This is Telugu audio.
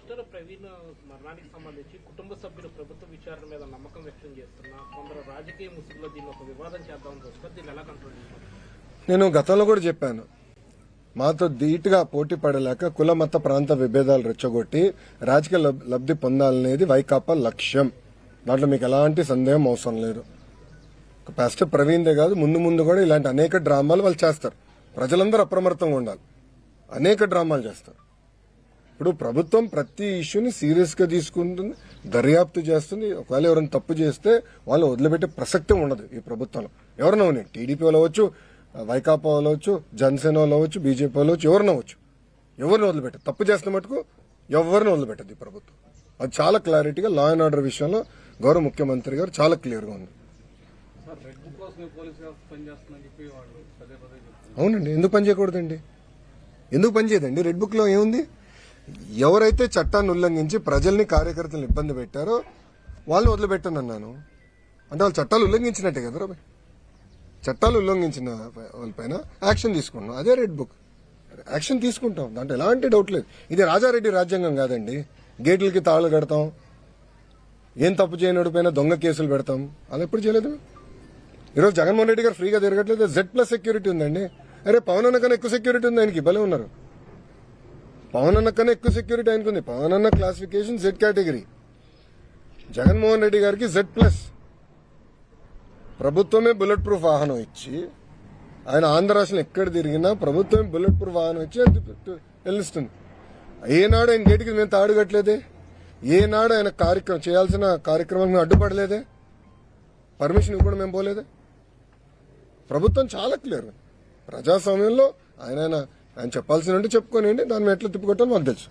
మాస్టర్ ప్రవీణ్ మరణానికి సంబంధించి కుటుంబ సభ్యులు ప్రభుత్వ విచారణ మీద నమ్మకం వ్యక్తం చేస్తున్నా కొందరు రాజకీయ ముసుగులో దీన్ని ఒక వివాదం చేద్దామని చూస్తారు దీన్ని ఎలా కంట్రోల్ నేను గతంలో కూడా చెప్పాను. మాతో ధీటుగా పోటీ పడలేక కుల మత ప్రాంత విభేదాలు రెచ్చగొట్టి రాజకీయ లబ్- లబ్ధి పొందాలనేది వైకాపా లక్ష్యం. దాంట్లో మీకు ఎలాంటి సందేహం అవసరం లేదు. ఫస్ట్ ప్రవీణ్దే కాదు ముందు ముందు కూడా ఇలాంటి అనేక డ్రామాలు వాళ్ళు చేస్తారు. ప్రజలందరూ అప్రమత్తంగా ఉండాలి. అనేక డ్రామాలు చేస్తారు. ఇప్పుడు ప్రభుత్వం ప్రతి ఇష్యూని సీరియస్గా తీసుకుంటుంది దర్యాప్తు చేస్తుంది. ఒకవేళ ఎవరైనా తప్పు చేస్తే వాళ్ళు వదిలిపెట్టే ప్రసక్తి ఉండదు ఈ ప్రభుత్వంలో. ఎవరైనా ఉన్నాయి టీడీపీ వాళ్ళు అవ్వచ్చు వైకాపా వాళ్ళు అవ్వచ్చు జనసేన వాళ్ళు అవ్వచ్చు బీజేపీ వాళ్ళు అవ్వచ్చు ఎవరిని అవ్వచ్చు. ఎవరిని వదిలిపెట్టదు. తప్పు చేస్తున్న మటుకు ఎవరిని వదిలిపెట్టదు ఈ ప్రభుత్వం. అది చాలా క్లారిటీగా లా అండ్ ఆర్డర్ విషయంలో గౌరవ ముఖ్యమంత్రి గారు చాలా క్లియర్గా ఉంది. అవునండి. ఎందుకు పని చేయకూడదండి? ఎందుకు పని చేయదండి? రెడ్ బుక్లో ఏముంది? ఎవరైతే చట్టాన్ని ఉల్లంఘించి ప్రజల్ని కార్యకర్తలను ఇబ్బంది పెట్టారో వాళ్ళు వదిలిపెట్టను అన్నాను. అంటే వాళ్ళు చట్టాలు ఉల్లంఘించినట్టే కదా రాబాయ్ చట్టాలు ఉల్లంఘించిన వాళ్ళపైన యాక్షన్ తీసుకున్నాం అదే రెడ్ బుక్. యాక్షన్ తీసుకుంటాం. దాంట్లో ఎలాంటి డౌట్ లేదు. ఇది రాజారెడ్డి రాజ్యాంగం కాదండి. గేట్లకి తాళు కడతాం. ఏం తప్పు చేయనోడి పైన దొంగ కేసులు పెడతాం. అలా ఎప్పుడు చేయలేదు? ఈరోజు జగన్మోహన్ రెడ్డి గారు ఫ్రీగా తిరగట్లేదు. జెడ్ ప్లస్ సెక్యూరిటీ ఉందండి. అరే పవన్ అన్న కన్నా ఎక్కువ సెక్యూరిటీ ఉంది ఆయనకి. భలే ఉన్నారు. పవన్ అన్న కన్నా ఎక్కువ సెక్యూరిటీ ఆయనకుంది. పవన్ అన్న classification Z category Jaganmohan Reddy గారికి జెడ్ ప్లస్ ప్రభుత్వమే బుల్లెట్ ప్రూఫ్ వాహనం ఇచ్చి ఆయన ఆంధ్ర రాష్ట్రంలో ఎక్కడ తిరిగినా ప్రభుత్వమే బుల్లెట్ ప్రూఫ్ వాహనం ఇచ్చి వెళ్ళిస్తుంది. ఏనాడు ఆయన గేటుకి మేము తాడుగట్లేదే ఏనాడు ఆయన కార్యక్రమం చేయాల్సిన కార్యక్రమం మేము అడ్డుపడలేదే? పర్మిషన్ ఇవ్వకుండా మేము పోలేదే? ప్రభుత్వం చాలా క్లియర్ ప్రజాస్వామ్యంలో ఆయన ఆయన ఆయన ఉంటే చెప్పుకోనండి దాన్ని ఎట్లా తిప్పుకొట్టాలో మాకు తెలుసు.